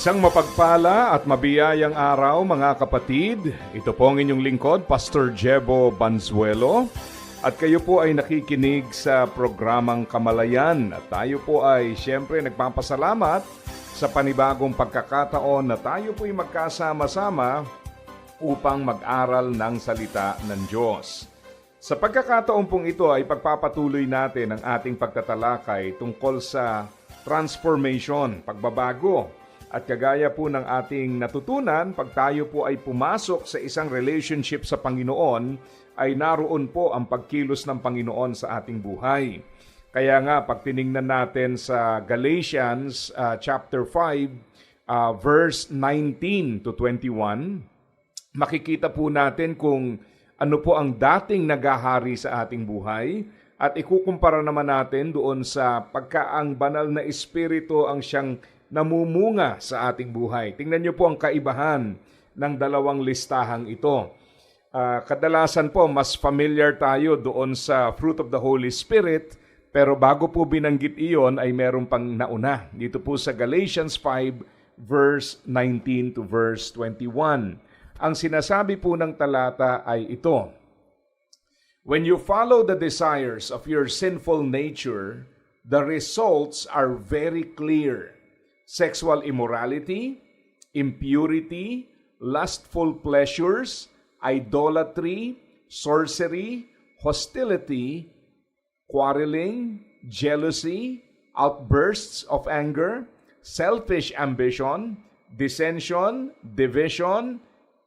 Isang mapagpala at mabiyayang araw mga kapatid. Ito po ang inyong lingkod, Pastor Jebo Banzuelo. At kayo po ay nakikinig sa programang Kamalayan. At tayo po ay siyempre nagpapasalamat sa panibagong pagkakataon na tayo po ay magkasama-sama upang mag-aral ng salita ng Diyos. Sa pagkakataon pong ito ay pagpapatuloy natin ang ating pagtatalakay tungkol sa transformation, pagbabago. At kagaya po ng ating natutunan, pag tayo po ay pumasok sa isang relationship sa Panginoon, ay naroon po ang pagkilos ng Panginoon sa ating buhay. Kaya nga, pag tiningnan natin sa Galatians uh, chapter 5, uh, verse 19 to 21, makikita po natin kung ano po ang dating nagahari sa ating buhay at ikukumpara naman natin doon sa pagka ang banal na espiritu ang siyang namumunga sa ating buhay. Tingnan niyo po ang kaibahan ng dalawang listahang ito. Uh, kadalasan po, mas familiar tayo doon sa fruit of the Holy Spirit, pero bago po binanggit iyon ay meron pang nauna. Dito po sa Galatians 5 verse 19 to verse 21. Ang sinasabi po ng talata ay ito, When you follow the desires of your sinful nature, the results are very clear sexual immorality, impurity, lustful pleasures, idolatry, sorcery, hostility, quarreling, jealousy, outbursts of anger, selfish ambition, dissension, division,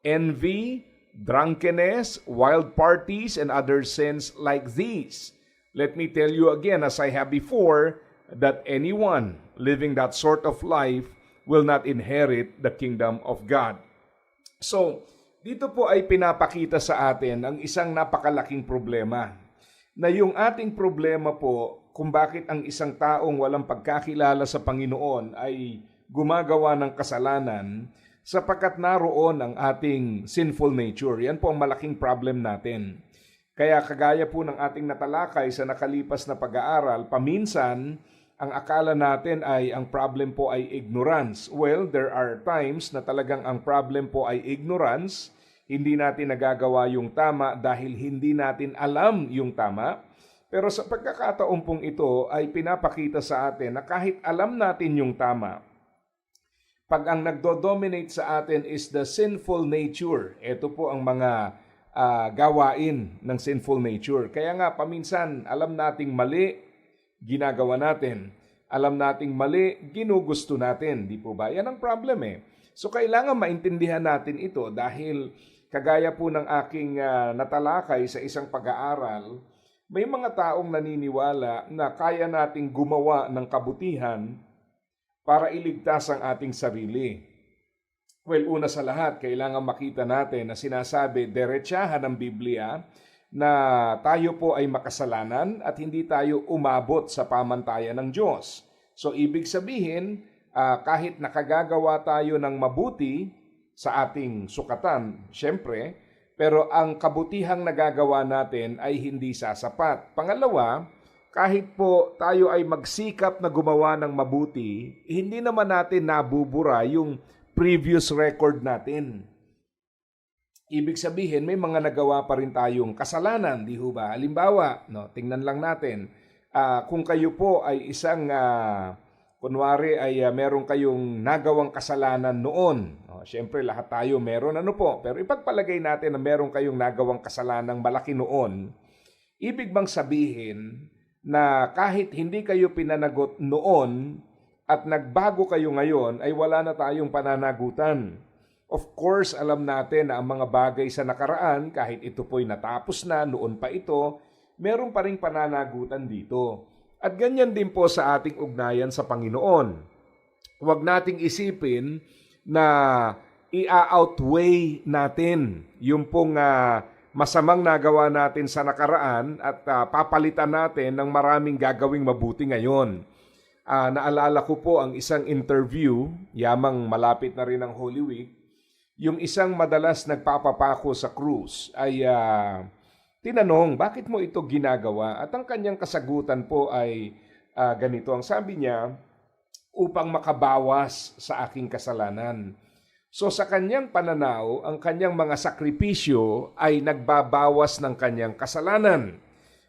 envy, drunkenness, wild parties, and other sins like these. Let me tell you again, as I have before, that anyone living that sort of life will not inherit the kingdom of God. So, dito po ay pinapakita sa atin ang isang napakalaking problema na yung ating problema po kung bakit ang isang taong walang pagkakilala sa Panginoon ay gumagawa ng kasalanan sapagkat naroon ang ating sinful nature. Yan po ang malaking problem natin. Kaya kagaya po ng ating natalakay sa nakalipas na pag-aaral, paminsan ang akala natin ay ang problem po ay ignorance. Well, there are times na talagang ang problem po ay ignorance. Hindi natin nagagawa yung tama dahil hindi natin alam yung tama. Pero sa pagkakataon pong ito ay pinapakita sa atin na kahit alam natin yung tama, pag ang nagdo-dominate sa atin is the sinful nature, ito po ang mga uh, gawain ng sinful nature. Kaya nga, paminsan, alam nating mali, ginagawa natin. Alam nating mali, ginugusto natin. Di po ba? Yan ang problem eh. So kailangan maintindihan natin ito dahil kagaya po ng aking uh, natalakay sa isang pag-aaral, may mga taong naniniwala na kaya nating gumawa ng kabutihan para iligtas ang ating sarili. Well, una sa lahat, kailangan makita natin na sinasabi derechahan ng Biblia na tayo po ay makasalanan at hindi tayo umabot sa pamantayan ng Diyos. So ibig sabihin, uh, kahit nakagagawa tayo ng mabuti sa ating sukatan, syempre, pero ang kabutihang nagagawa natin ay hindi sasapat. Pangalawa, kahit po tayo ay magsikap na gumawa ng mabuti, hindi naman natin nabubura yung previous record natin. Ibig sabihin, may mga nagawa pa rin tayong kasalanan, di ho ba? Halimbawa, no, tingnan lang natin, uh, kung kayo po ay isang, uh, kunwari ay uh, meron kayong nagawang kasalanan noon. No, Siyempre, lahat tayo meron ano po. Pero ipagpalagay natin na meron kayong nagawang kasalanang malaki noon. Ibig bang sabihin na kahit hindi kayo pinanagot noon at nagbago kayo ngayon, ay wala na tayong pananagutan. Of course, alam natin na ang mga bagay sa nakaraan, kahit ito po'y natapos na, noon pa ito, meron pa rin pananagutan dito. At ganyan din po sa ating ugnayan sa Panginoon. huwag nating isipin na i-outweigh natin yung pong ah, masamang nagawa natin sa nakaraan at ah, papalitan natin ng maraming gagawing mabuti ngayon. Ah, naalala ko po ang isang interview, yamang malapit na rin ang Holy Week, yung isang madalas nagpapapako sa cruise ay ah, tinanong, bakit mo ito ginagawa? At ang kanyang kasagutan po ay ah, ganito. Ang sabi niya, upang makabawas sa aking kasalanan. So sa kanyang pananaw, ang kanyang mga sakripisyo ay nagbabawas ng kanyang kasalanan.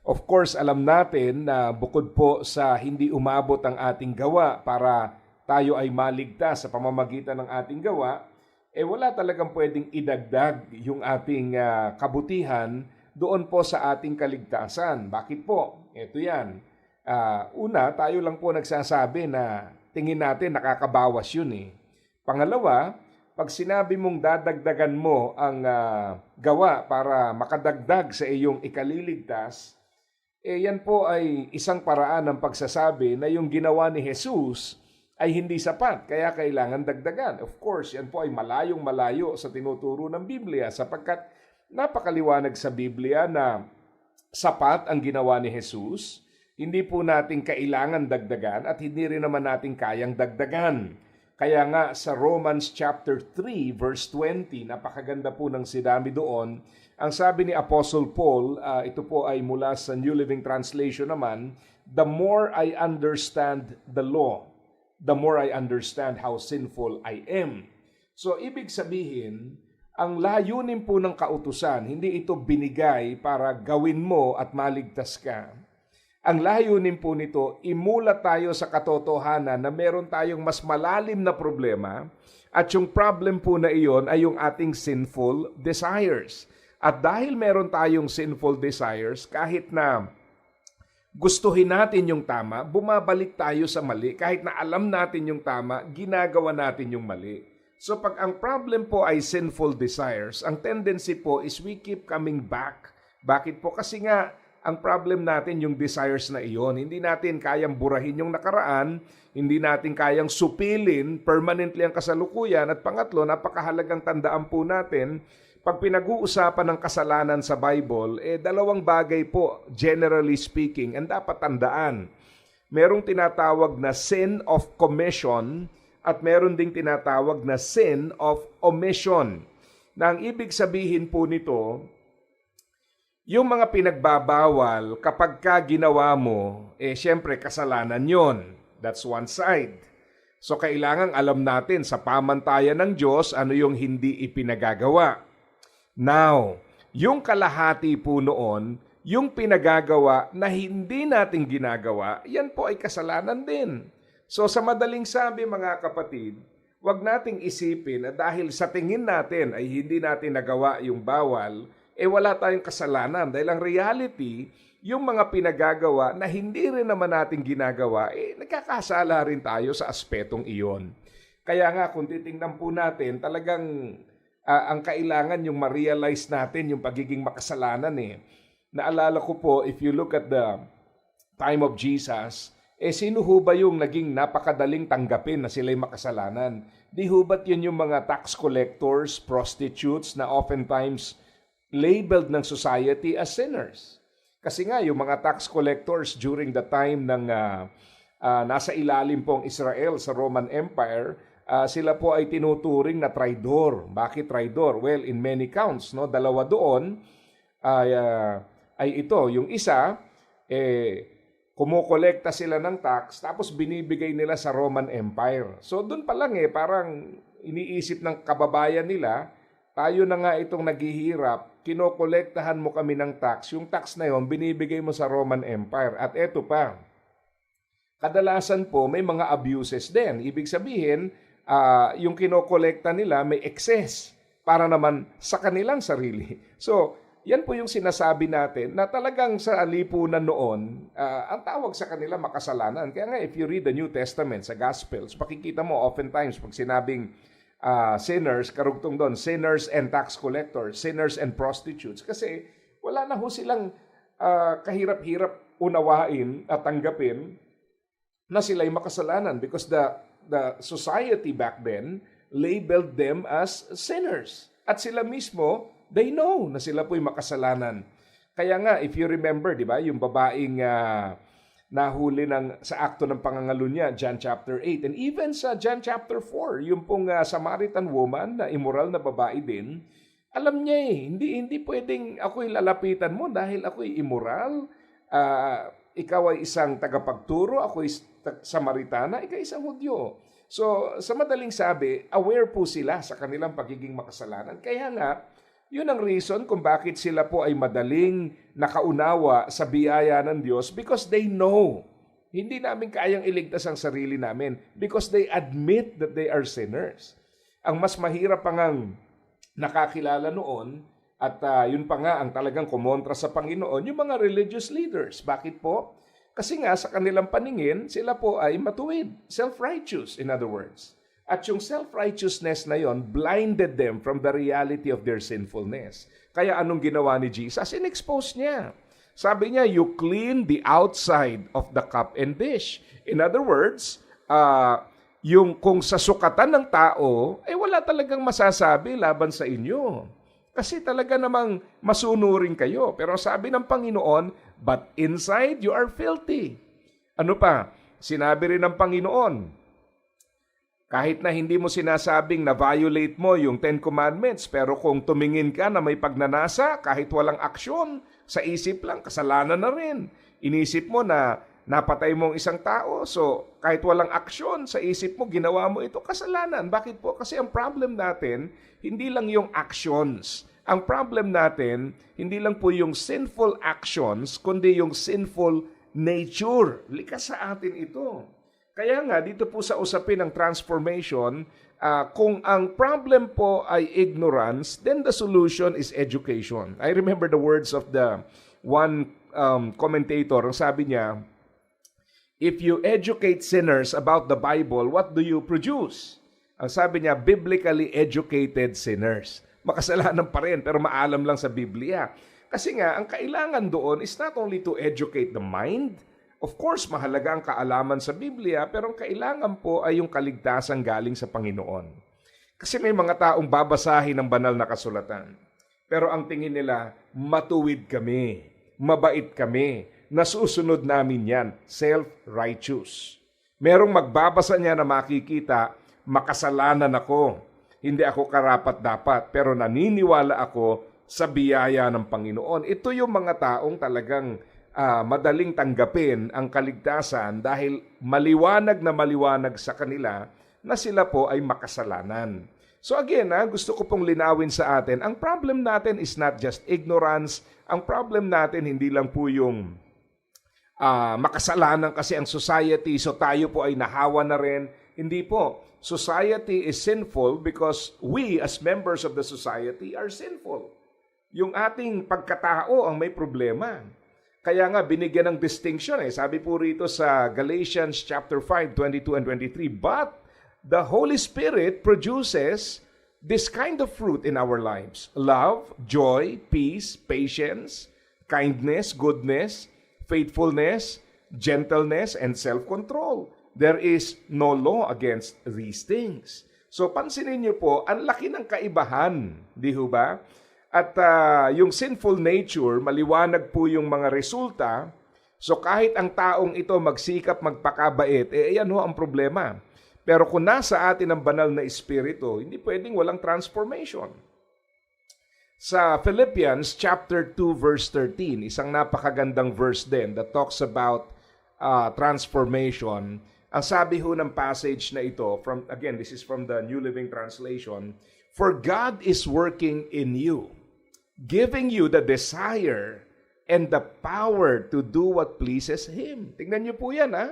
Of course, alam natin na bukod po sa hindi umabot ang ating gawa para tayo ay maligtas sa pamamagitan ng ating gawa, eh wala talagang pwedeng idagdag yung ating ah, kabutihan doon po sa ating kaligtasan. Bakit po? Ito yan. Ah, una, tayo lang po nagsasabi na tingin natin nakakabawas yun eh. Pangalawa, pag sinabi mong dadagdagan mo ang ah, gawa para makadagdag sa iyong ikaliligtas, eh yan po ay isang paraan ng pagsasabi na yung ginawa ni Jesus ay hindi sapat, kaya kailangan dagdagan. Of course, yan po ay malayong malayo sa tinuturo ng Biblia sapagkat napakaliwanag sa Biblia na sapat ang ginawa ni Jesus, hindi po natin kailangan dagdagan at hindi rin naman natin kayang dagdagan. Kaya nga sa Romans chapter 3 verse 20, napakaganda po ng sidami doon. Ang sabi ni Apostle Paul, ah, ito po ay mula sa New Living Translation naman, the more I understand the law, the more I understand how sinful I am. So ibig sabihin, ang layunin po ng kautusan, hindi ito binigay para gawin mo at maligtas ka. Ang layunin po nito, imulat tayo sa katotohanan na meron tayong mas malalim na problema at yung problem po na iyon ay yung ating sinful desires. At dahil meron tayong sinful desires, kahit na gustuhin natin yung tama, bumabalik tayo sa mali. Kahit na alam natin yung tama, ginagawa natin yung mali. So pag ang problem po ay sinful desires, ang tendency po is we keep coming back. Bakit po? Kasi nga, ang problem natin yung desires na iyon. Hindi natin kayang burahin yung nakaraan, hindi natin kayang supilin permanently ang kasalukuyan. At pangatlo, napakahalagang tandaan po natin, pag pinag-uusapan ng kasalanan sa Bible, eh dalawang bagay po, generally speaking, ang dapat tandaan. Merong tinatawag na sin of commission at meron ding tinatawag na sin of omission. Na ang ibig sabihin po nito, yung mga pinagbabawal, kapag ka ginawa mo, eh syempre kasalanan yon. That's one side. So kailangan alam natin sa pamantayan ng Diyos ano yung hindi ipinagagawa. Now, yung kalahati po noon, yung pinagagawa na hindi natin ginagawa, yan po ay kasalanan din. So sa madaling sabi mga kapatid, wag nating isipin na dahil sa tingin natin ay hindi natin nagawa yung bawal, eh wala tayong kasalanan. Dahil ang reality, yung mga pinagagawa na hindi rin naman natin ginagawa, eh nagkakasala rin tayo sa aspetong iyon. Kaya nga kung titingnan po natin, talagang ah, ang kailangan yung ma-realize natin yung pagiging makasalanan eh. Naalala ko po, if you look at the time of Jesus, eh sino ho ba yung naging napakadaling tanggapin na sila'y makasalanan? Di ho ba't yun yung mga tax collectors, prostitutes na oftentimes labeled ng society as sinners? Kasi nga yung mga tax collectors during the time ng ah, ah, nasa ilalim pong Israel sa Roman Empire, ah, sila po ay tinuturing na traidor. Bakit traidor? Well, in many counts, no, dalawa doon ay ah, ay ito, yung isa eh kumukolekta sila ng tax tapos binibigay nila sa Roman Empire. So doon pa lang eh parang iniisip ng kababayan nila, tayo na nga itong naghihirap, kinokolektahan mo kami ng tax. Yung tax na yon binibigay mo sa Roman Empire. At eto pa, kadalasan po may mga abuses din. Ibig sabihin, ah, yung kinokolekta nila may excess para naman sa kanilang sarili. So, yan po yung sinasabi natin na talagang sa lipunan noon, ah, ang tawag sa kanila makasalanan. Kaya nga, if you read the New Testament sa Gospels, makikita mo oftentimes pag sinabing ah, sinners, karugtong doon, sinners and tax collectors, sinners and prostitutes. Kasi wala na ho silang ah, kahirap-hirap unawain at tanggapin na sila'y makasalanan because the the society back then labeled them as sinners. At sila mismo, they know na sila po'y makasalanan. Kaya nga, if you remember, di ba, yung babaeng ah, nahuli ng, sa akto ng pangangalo niya, John chapter 8. And even sa John chapter 4, yung pong ah, Samaritan woman na immoral na babae din, alam niya eh, hindi, hindi pwedeng ako'y lalapitan mo dahil ako'y immoral. Ah, ikaw ay isang tagapagturo, ako'y Samaritana, ikaw isang Hudyo. So, sa madaling sabi, aware po sila sa kanilang pagiging makasalanan. Kaya nga, yun ang reason kung bakit sila po ay madaling nakaunawa sa biyaya ng Diyos because they know. Hindi namin kayang iligtas ang sarili namin because they admit that they are sinners. Ang mas mahirap pa ngang nakakilala noon at ah, yun pa nga ang talagang kumontra sa Panginoon, yung mga religious leaders. Bakit po? Kasi nga sa kanilang paningin, sila po ay matuwid, self-righteous in other words. At yung self-righteousness na yon blinded them from the reality of their sinfulness. Kaya anong ginawa ni Jesus? In-expose niya. Sabi niya, you clean the outside of the cup and dish. In other words, ah, yung kung sa sukatan ng tao, eh wala talagang masasabi laban sa inyo. Kasi talaga namang masunurin kayo. Pero sabi ng Panginoon, but inside you are filthy. Ano pa? Sinabi rin ng Panginoon, kahit na hindi mo sinasabing na violate mo yung Ten Commandments, pero kung tumingin ka na may pagnanasa, kahit walang aksyon, sa isip lang, kasalanan na rin. Inisip mo na napatay mo ang isang tao, so kahit walang aksyon, sa isip mo, ginawa mo ito, kasalanan. Bakit po? Kasi ang problem natin, hindi lang yung actions. Ang problem natin, hindi lang po yung sinful actions, kundi yung sinful nature. Likas sa atin ito. Kaya nga, dito po sa usapin ng transformation, ah, kung ang problem po ay ignorance, then the solution is education. I remember the words of the one um, commentator. Ang sabi niya, if you educate sinners about the Bible, what do you produce? Ang sabi niya, biblically educated sinners. Makasalanan pa rin, pero maalam lang sa Biblia. Kasi nga, ang kailangan doon is not only to educate the mind, Of course, mahalaga ang kaalaman sa Biblia, pero ang kailangan po ay yung kaligtasan galing sa Panginoon. Kasi may mga taong babasahin ng banal na kasulatan. Pero ang tingin nila, matuwid kami, mabait kami, nasusunod namin yan, self-righteous. Merong magbabasa niya na makikita, makasalanan ako, hindi ako karapat-dapat, pero naniniwala ako sa biyaya ng Panginoon. Ito yung mga taong talagang ah, madaling tanggapin ang kaligtasan dahil maliwanag na maliwanag sa kanila na sila po ay makasalanan. So again, ah, gusto ko pong linawin sa atin, ang problem natin is not just ignorance, ang problem natin hindi lang po yung ah, makasalanan kasi ang society, so tayo po ay nahawa na rin. Hindi po. Society is sinful because we as members of the society are sinful. Yung ating pagkatao ang may problema. Kaya nga binigyan ng distinction eh. Sabi po rito sa Galatians chapter 5, 22 and 23, But the Holy Spirit produces this kind of fruit in our lives. Love, joy, peace, patience, kindness, goodness, faithfulness, gentleness, and self-control. There is no law against these things. So pansinin niyo po, ang laki ng kaibahan, di ho ba? At ah, yung sinful nature, maliwanag po yung mga resulta. So kahit ang taong ito magsikap magpakabait, eh yan ho ang problema. Pero kung nasa atin ang banal na espiritu, hindi pwedeng walang transformation. Sa Philippians chapter 2 verse 13, isang napakagandang verse din that talks about uh, transformation. Ang sabi ho ng passage na ito, from again, this is from the New Living Translation, For God is working in you, giving you the desire and the power to do what pleases Him. Tingnan niyo po yan, ha?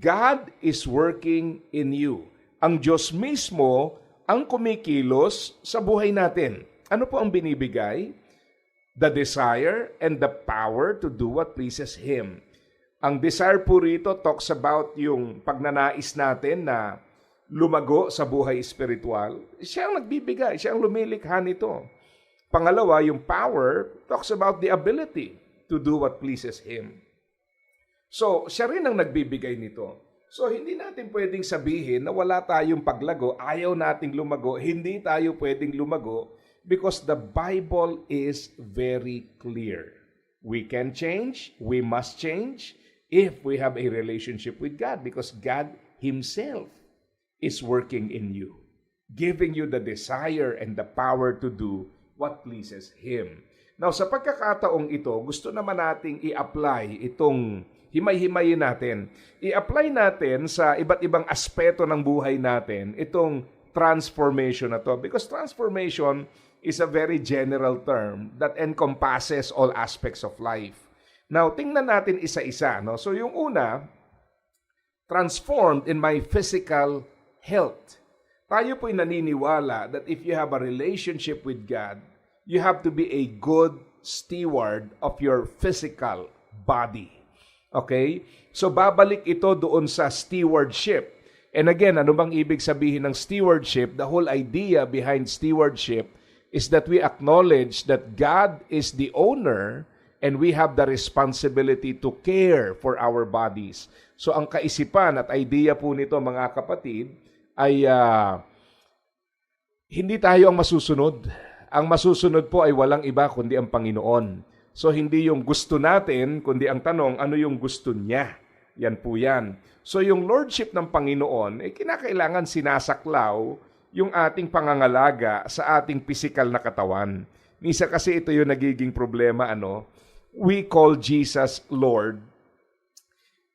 God is working in you. Ang Diyos mismo ang kumikilos sa buhay natin. Ano po ang binibigay? The desire and the power to do what pleases Him. Ang desire po rito talks about yung pagnanais natin na lumago sa buhay espiritual. Siya ang nagbibigay, siya ang lumilikha nito. Pangalawa, yung power talks about the ability to do what pleases Him. So, siya rin ang nagbibigay nito. So hindi natin pwedeng sabihin na wala tayong paglago, ayaw nating lumago, hindi tayo pwedeng lumago because the Bible is very clear. We can change, we must change if we have a relationship with God because God Himself is working in you, giving you the desire and the power to do what pleases Him. Now, sa pagkakataong ito, gusto naman nating i-apply itong himay-himayin natin. I-apply natin sa iba't ibang aspeto ng buhay natin itong transformation na to. Because transformation is a very general term that encompasses all aspects of life. Now, tingnan natin isa-isa. No? So, yung una, transformed in my physical health. Tayo po'y naniniwala that if you have a relationship with God, you have to be a good steward of your physical body. Okay? So babalik ito doon sa stewardship. And again, ano bang ibig sabihin ng stewardship? The whole idea behind stewardship is that we acknowledge that God is the owner and we have the responsibility to care for our bodies. So ang kaisipan at idea po nito mga kapatid ay ah, hindi tayo ang masusunod. Ang masusunod po ay walang iba kundi ang Panginoon. So hindi yung gusto natin, kundi ang tanong, ano yung gusto niya? Yan po yan. So yung lordship ng Panginoon, eh, kinakailangan sinasaklaw yung ating pangangalaga sa ating pisikal na katawan. Misa kasi ito yung nagiging problema, ano? We call Jesus Lord.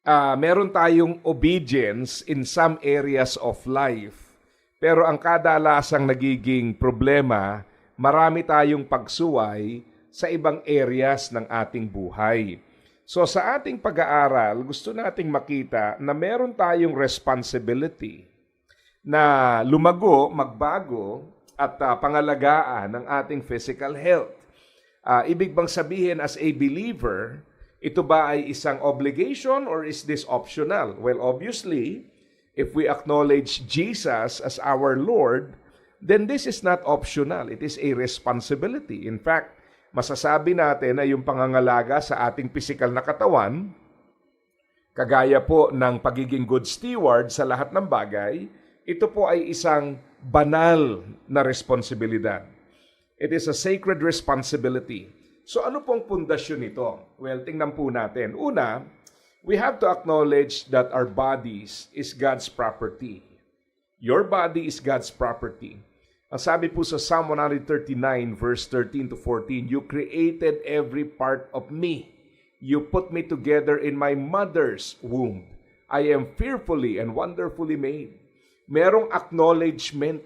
Ah, meron tayong obedience in some areas of life. Pero ang kadalasang nagiging problema, marami tayong pagsuway sa ibang areas ng ating buhay. So sa ating pag-aaral, gusto nating makita na meron tayong responsibility na lumago, magbago at ah, pangalagaan ng ating physical health. Ah, ibig bang sabihin as a believer, ito ba ay isang obligation or is this optional? Well, obviously, if we acknowledge Jesus as our Lord, then this is not optional. It is a responsibility. In fact, masasabi natin na yung pangangalaga sa ating pisikal na katawan, kagaya po ng pagiging good steward sa lahat ng bagay, ito po ay isang banal na responsibilidad. It is a sacred responsibility. So ano pong pundasyon nito? Well, tingnan po natin. Una, we have to acknowledge that our bodies is God's property. Your body is God's property. Ang sabi po sa Psalm 139 verse 13 to 14, You created every part of me. You put me together in my mother's womb. I am fearfully and wonderfully made. Merong acknowledgement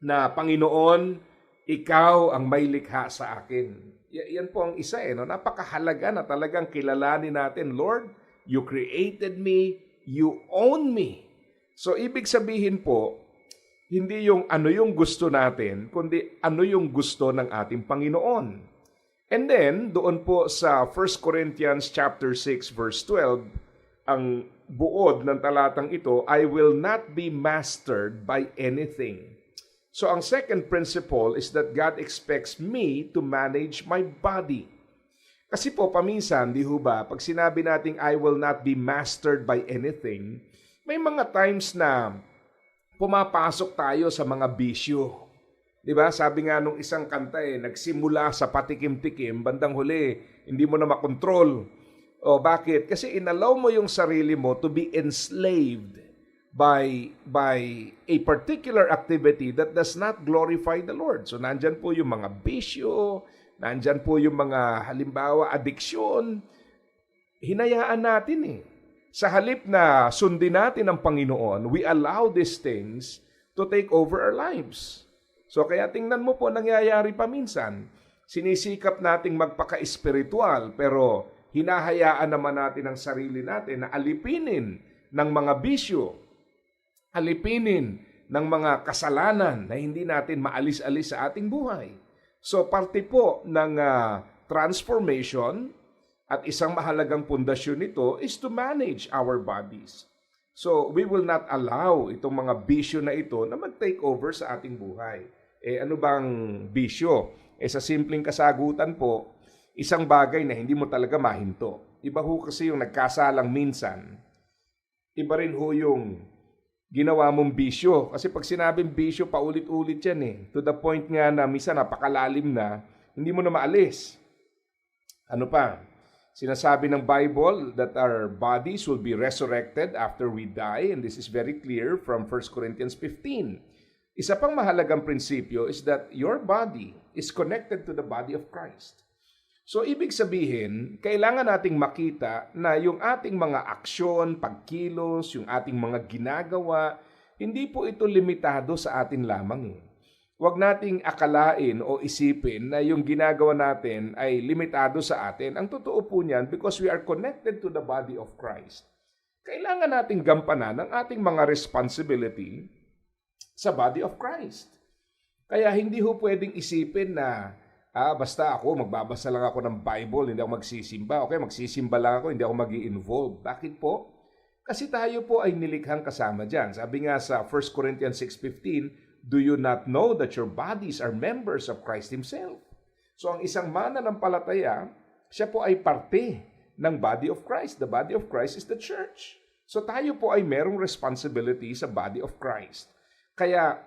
na Panginoon, ikaw ang may likha sa akin. Yan po ang isa eh. No? Napakahalaga na talagang kilalanin natin, Lord, you created me, you own me. So ibig sabihin po, hindi yung ano yung gusto natin, kundi ano yung gusto ng ating Panginoon. And then, doon po sa 1 Corinthians chapter 6 verse 12, ang buod ng talatang ito, I will not be mastered by anything. So ang second principle is that God expects me to manage my body. Kasi po paminsan, di ho ba, pag sinabi nating I will not be mastered by anything, may mga times na pumapasok tayo sa mga bisyo. 'Di ba? Sabi nga nung isang kanta eh, nagsimula sa patikim-tikim, bandang huli, hindi mo na makontrol. O bakit? Kasi inallow mo yung sarili mo to be enslaved by by a particular activity that does not glorify the Lord. So nandyan po yung mga bisyo, nandyan po yung mga halimbawa addiction. Hinayaan natin eh. Sa halip na sundin natin ang Panginoon, we allow these things to take over our lives. So kaya tingnan mo po nangyayari pa minsan. Sinisikap nating magpaka-espiritual pero hinahayaan naman natin ang sarili natin na alipinin ng mga bisyo, alipinin ng mga kasalanan na hindi natin maalis-alis sa ating buhay. So parte po ng ah, transformation at isang mahalagang pundasyon nito is to manage our bodies. So we will not allow itong mga bisyo na ito na mag-take over sa ating buhay. Eh ano bang bisyo? Eh sa simpleng kasagutan po, isang bagay na hindi mo talaga mahinto. Iba ho kasi yung nagkasalang minsan, Iba rin ho yung ginawa mong bisyo. Kasi pag sinabing bisyo, paulit-ulit yan eh. To the point nga na misa napakalalim na, hindi mo na maalis. Ano pa? Sinasabi ng Bible that our bodies will be resurrected after we die and this is very clear from 1 Corinthians 15. Isa pang mahalagang prinsipyo is that your body is connected to the body of Christ. So ibig sabihin, kailangan nating makita na yung ating mga aksyon, pagkilos, yung ating mga ginagawa, hindi po ito limitado sa atin lamang. Huwag nating akalain o isipin na yung ginagawa natin ay limitado sa atin. Ang totoo po niyan, because we are connected to the body of Christ, kailangan nating gampanan ang ating mga responsibility sa body of Christ. Kaya hindi ho pwedeng isipin na ah, basta ako, magbabasa lang ako ng Bible, hindi ako magsisimba. Okay, magsisimba lang ako, hindi ako mag involve Bakit po? Kasi tayo po ay nilikhang kasama dyan. Sabi nga sa 1 Corinthians 6.15, Do you not know that your bodies are members of Christ Himself? So ang isang mananampalataya, siya po ay parte ng body of Christ. The body of Christ is the church. So tayo po ay merong responsibility sa body of Christ. Kaya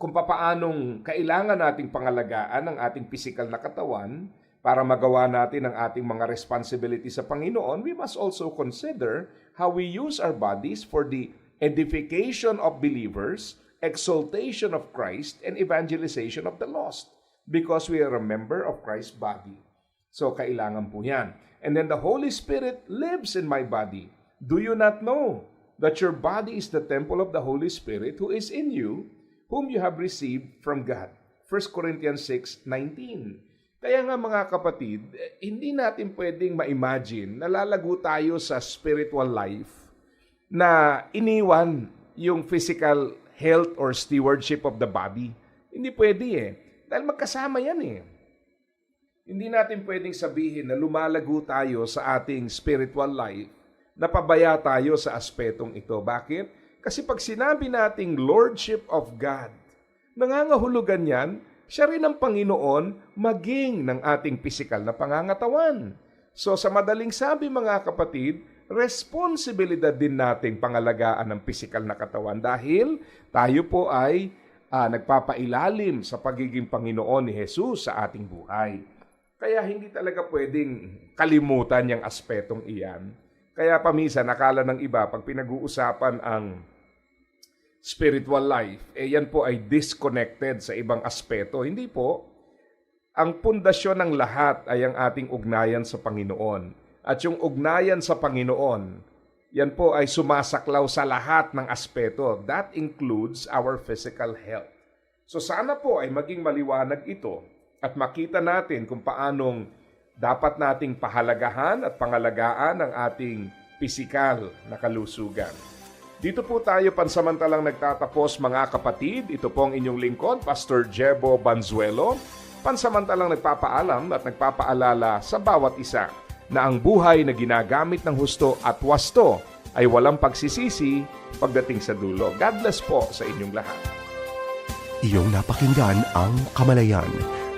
kung papaanong kailangan nating pangalagaan ang ating physical na katawan para magawa natin ang ating mga responsibility sa Panginoon, we must also consider how we use our bodies for the edification of believers, exaltation of Christ, and evangelization of the lost because we are a member of Christ's body. So, kailangan po yan. And then the Holy Spirit lives in my body. Do you not know that your body is the temple of the Holy Spirit who is in you, whom you have received from God? 1 Corinthians 6:19. Kaya nga mga kapatid, eh, hindi natin pwedeng ma-imagine na lalago tayo sa spiritual life na iniwan yung physical health or stewardship of the body. Hindi pwede eh. Dahil magkasama yan eh. Hindi natin pwedeng sabihin na lumalago tayo sa ating spiritual life na pabaya tayo sa aspetong ito. Bakit? Kasi pag sinabi nating Lordship of God, nangangahulugan yan, siya rin ang Panginoon maging ng ating pisikal na pangangatawan. So sa madaling sabi mga kapatid, responsibilidad din nating pangalagaan ng pisikal na katawan dahil tayo po ay ah, nagpapailalim sa pagiging Panginoon ni Jesus sa ating buhay. Kaya hindi talaga pwedeng kalimutan yung aspetong iyan. Kaya pamisa, nakala ng iba, pag pinag-uusapan ang spiritual life, eh yan po ay disconnected sa ibang aspeto. Hindi po. Ang pundasyon ng lahat ay ang ating ugnayan sa Panginoon. At yung ugnayan sa Panginoon, yan po ay sumasaklaw sa lahat ng aspeto. That includes our physical health. So sana po ay maging maliwanag ito at makita natin kung paanong dapat nating pahalagahan at pangalagaan ang ating pisikal na kalusugan. Dito po tayo pansamantalang nagtatapos mga kapatid. Ito po ang inyong lingkod, Pastor Jebo Banzuelo. Pansamantalang nagpapaalam at nagpapaalala sa bawat isa na ang buhay na ginagamit ng husto at wasto ay walang pagsisisi pagdating sa dulo. God bless po sa inyong lahat. Iyong napakinggan ang Kamalayan.